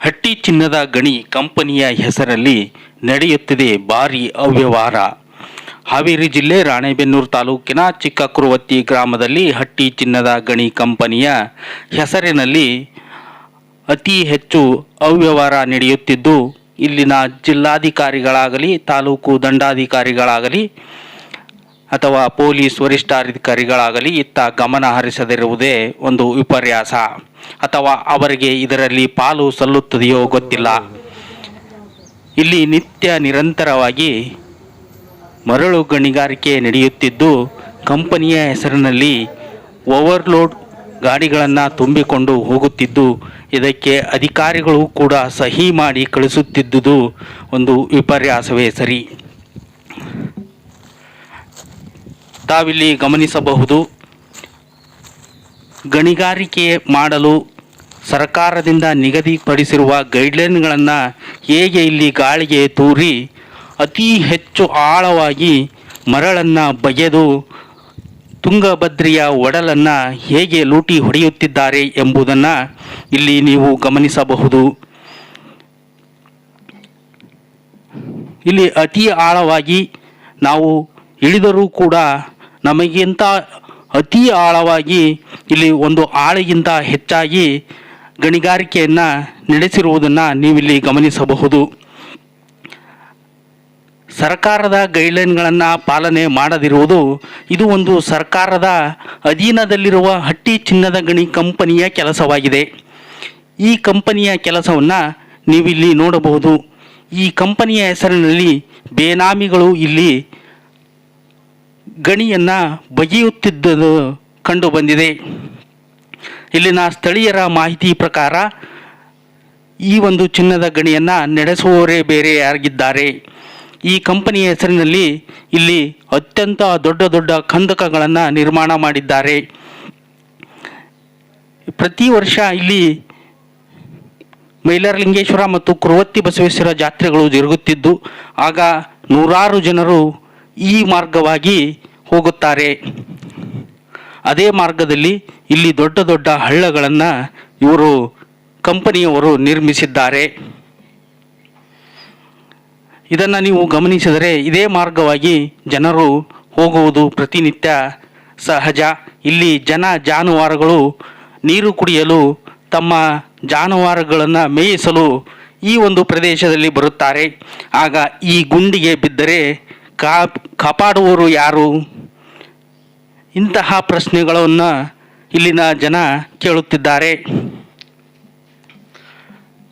ಹಟ್ಟಿ ಚಿನ್ನದ ಗಣಿ ಕಂಪನಿಯ ಹೆಸರಲ್ಲಿ ನಡೆಯುತ್ತಿದೆ ಭಾರಿ ಅವ್ಯವಹಾರ. ಹಾವೇರಿ ಜಿಲ್ಲೆ ರಾಣೆಬೆನ್ನೂರು ತಾಲೂಕಿನ ಚಿಕ್ಕಕುರುವತ್ತಿ ಗ್ರಾಮದಲ್ಲಿ ಹಟ್ಟಿ ಚಿನ್ನದ ಗಣಿ ಕಂಪನಿಯ ಹೆಸರಿನಲ್ಲಿ ಅತಿ ಹೆಚ್ಚು ಅವ್ಯವಹಾರ ನಡೆಯುತ್ತಿದ್ದು, ಇಲ್ಲಿನ ಜಿಲ್ಲಾಧಿಕಾರಿಗಳಾಗಲಿ, ತಾಲೂಕು ದಂಡಾಧಿಕಾರಿಗಳಾಗಲಿ ಅಥವಾ ಪೊಲೀಸ್ ವರಿಷ್ಠಾಧಿಕಾರಿಗಳಾಗಲಿ ಇತ್ತ ಗಮನ ಹರಿಸದಿರುವುದೇ ಒಂದು ವಿಪರ್ಯಾಸ. ಅಥವಾ ಅವರಿಗೆ ಇದರಲ್ಲಿ ಪಾಲು ಸಲ್ಲುತ್ತದೆಯೋ ಗೊತ್ತಿಲ್ಲ. ಇಲ್ಲಿ ನಿತ್ಯ ನಿರಂತರವಾಗಿ ಮರಳು ಗಣಿಗಾರಿಕೆ ನಡೆಯುತ್ತಿದ್ದು, ಕಂಪನಿಯ ಹೆಸರಿನಲ್ಲಿ ಓವರ್ಲೋಡ್ ಗಾಡಿಗಳನ್ನು ತುಂಬಿಕೊಂಡು ಹೋಗುತ್ತಿದ್ದು, ಇದಕ್ಕೆ ಅಧಿಕಾರಿಗಳು ಕೂಡ ಸಹಿ ಮಾಡಿ ಕಳಿಸುತ್ತಿದ್ದುದು ಒಂದು ವಿಪರ್ಯಾಸವೇ ಸರಿ. ತಾವಿಲ್ಲಿ ಗಮನಿಸಬಹುದು. ಗಣಿಗಾರಿಕೆ ಮಾಡಲು ಸರ್ಕಾರದಿಂದ ನಿಗದಿಪಡಿಸಿರುವ ಗೈಡ್ಲೈನ್ಗಳನ್ನು ಹೇಗೆ ಇಲ್ಲಿ ಗಾಳಿಗೆ ತೂರಿ, ಅತಿ ಹೆಚ್ಚು ಆಳವಾಗಿ ಮರಳನ್ನು ಬಗೆದು ತುಂಗಭದ್ರೆಯ ಒಡಲನ್ನು ಹೇಗೆ ಲೂಟಿ ಹೊಡೆಯುತ್ತಿದ್ದಾರೆ ಎಂಬುದನ್ನು ಇಲ್ಲಿ ನೀವು ಗಮನಿಸಬಹುದು. ಇಲ್ಲಿ ಅತಿ ಆಳವಾಗಿ ನಾವು ಇಳಿದರೂ ಕೂಡ ನಮಗಿಂತ ಅತಿ ಆಳವಾಗಿ ಇಲ್ಲಿ ಒಂದು ಆಳಿಗಿಂತ ಹೆಚ್ಚಾಗಿ ಗಣಿಗಾರಿಕೆಯನ್ನು ನಡೆಸಿರುವುದನ್ನು ನೀವಿಲ್ಲಿ ಗಮನಿಸಬಹುದು. ಸರ್ಕಾರದ ಗೈಡ್ಲೈನ್ಗಳನ್ನು ಪಾಲನೆ ಮಾಡದಿರುವುದು ಇದು ಒಂದು ಸರ್ಕಾರದ ಅಧೀನದಲ್ಲಿರುವ ಹಟ್ಟಿ ಚಿನ್ನದ ಗಣಿ ಕಂಪನಿಯ ಕೆಲಸವಾಗಿದೆ. ಈ ಕಂಪನಿಯ ಕೆಲಸವನ್ನು ನೀವಿಲ್ಲಿ ನೋಡಬಹುದು. ಈ ಕಂಪನಿಯ ಹೆಸರಿನಲ್ಲಿ ಬೇನಾಮಿಗಳು ಇಲ್ಲಿ ಗಣಿಯನ್ನು ಬಗೆಯುತ್ತಿದ್ದುದು ಕಂಡು ಬಂದಿದೆ. ಇಲ್ಲಿನ ಸ್ಥಳೀಯರ ಮಾಹಿತಿ ಪ್ರಕಾರ ಈ ಒಂದು ಚಿನ್ನದ ಗಣಿಯನ್ನು ನಡೆಸುವವರೇ ಬೇರೆ ಬೇರೆಯಾಗಿದ್ದಾರೆ ಈ ಕಂಪನಿಯ ಹೆಸರಿನಲ್ಲಿ ಇಲ್ಲಿ ಅತ್ಯಂತ ದೊಡ್ಡ ದೊಡ್ಡ ಕಂದಕಗಳನ್ನು ನಿರ್ಮಾಣ ಮಾಡಿದ್ದಾರೆ. ಪ್ರತಿ ವರ್ಷ ಇಲ್ಲಿ ಮೈಲಾರಲಿಂಗೇಶ್ವರ ಮತ್ತು ಕುರುವತ್ತಿ ಬಸವೇಶ್ವರ ಜಾತ್ರೆಗಳು ಜರುಗುತ್ತಿದ್ದು, ಆಗ ನೂರಾರು ಜನರು ಈ ಮಾರ್ಗವಾಗಿ ಹೋಗುತ್ತಾರೆ. ಅದೇ ಮಾರ್ಗದಲ್ಲಿ ಇಲ್ಲಿ ದೊಡ್ಡ ದೊಡ್ಡ ಹಳ್ಳಗಳನ್ನು ಇವರು, ಕಂಪನಿಯವರು ನಿರ್ಮಿಸಿದ್ದಾರೆ. ಇದನ್ನು ನೀವು ಗಮನಿಸಿದರೆ ಇದೇ ಮಾರ್ಗವಾಗಿ ಜನರು ಹೋಗುವುದು ಪ್ರತಿನಿತ್ಯ ಸಹಜ. ಇಲ್ಲಿ ಜನ ಜಾನುವಾರುಗಳು ನೀರು ಕುಡಿಯಲು ತಮ್ಮ ಜಾನುವಾರುಗಳನ್ನು ಮೇಯಿಸಲು ಈ ಒಂದು ಪ್ರದೇಶದಲ್ಲಿ ಬರುತ್ತಾರೆ. ಆಗ ಈ ಗುಂಡಿಗೆ ಬಿದ್ದರೆ ಕಾಪಾಡುವವರು ಯಾರು? ಇಂತಹ ಪ್ರಶ್ನೆಗಳನ್ನು ಇಲ್ಲಿನ ಜನ ಕೇಳುತ್ತಿದ್ದಾರೆ.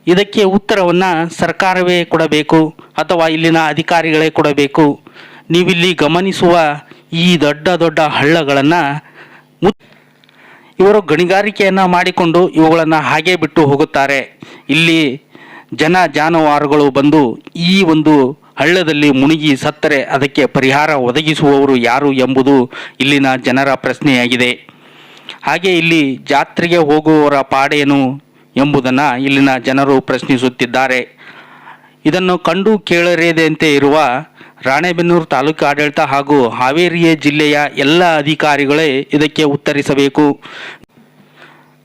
ಇದಕ್ಕೆ ಉತ್ತರವನ್ನು ಸರ್ಕಾರವೇ ಕೊಡಬೇಕು ಅಥವಾ ಇಲ್ಲಿನ ಅಧಿಕಾರಿಗಳೇ ಕೊಡಬೇಕು. ನೀವಿಲ್ಲಿ ಗಮನಿಸುವ ಈ ದೊಡ್ಡ ದೊಡ್ಡ ಹಳ್ಳಗಳನ್ನು ಇವರು ಗಣಿಗಾರಿಕೆಯನ್ನು ಮಾಡಿಕೊಂಡು ಇವುಗಳನ್ನು ಹಾಗೆ ಬಿಟ್ಟು ಹೋಗುತ್ತಾರೆ. ಇಲ್ಲಿ ಜನ ಜಾನುವಾರುಗಳು ಬಂದು ಈ ಒಂದು ಹಳ್ಳದಲ್ಲಿ ಮುಣುಗಿ ಸತ್ತರೆ ಅದಕ್ಕೆ ಪರಿಹಾರ ಒದಗಿಸುವವರು ಯಾರು ಎಂಬುದು ಇಲ್ಲಿನ ಜನರ ಪ್ರಶ್ನೆಯಾಗಿದೆ. ಹಾಗೆ ಇಲ್ಲಿ ಜಾತ್ರೆಗೆ ಹೋಗುವವರ ಪಾಡೇನು ಎಂಬುದನ್ನು ಇಲ್ಲಿನ ಜನರು ಪ್ರಶ್ನಿಸುತ್ತಿದ್ದಾರೆ. ಇದನ್ನು ಕಂಡು ಕೇಳರೇದಂತೆ ಇರುವ ರಾಣೆಬೆನ್ನೂರು ತಾಲೂಕು ಆಡಳಿತ ಹಾಗೂ ಹಾವೇರಿಯ ಜಿಲ್ಲೆಯ ಎಲ್ಲ ಅಧಿಕಾರಿಗಳೇ ಇದಕ್ಕೆ ಉತ್ತರಿಸಬೇಕು.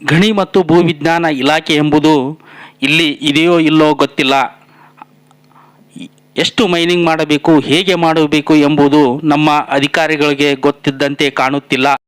ಗಣಿ ಮತ್ತು ಭೂವಿಜ್ಞಾನ ಇಲಾಖೆ ಎಂಬುದು ಇಲ್ಲಿ ಇದೆಯೋ ಇಲ್ಲೋ ಗೊತ್ತಿಲ್ಲ. ಎಷ್ಟು ಮೈನಿಂಗ್ ಮಾಡಬೇಕು ಹೇಗೆ ಮಾಡಬೇಕು ಎಂಬುದು ನಮ್ಮ ಅಧಿಕಾರಿಗಳಿಗೆ ಗೊತ್ತಿದ್ದಂತೆ ಕಾಣುತ್ತಿಲ್ಲ.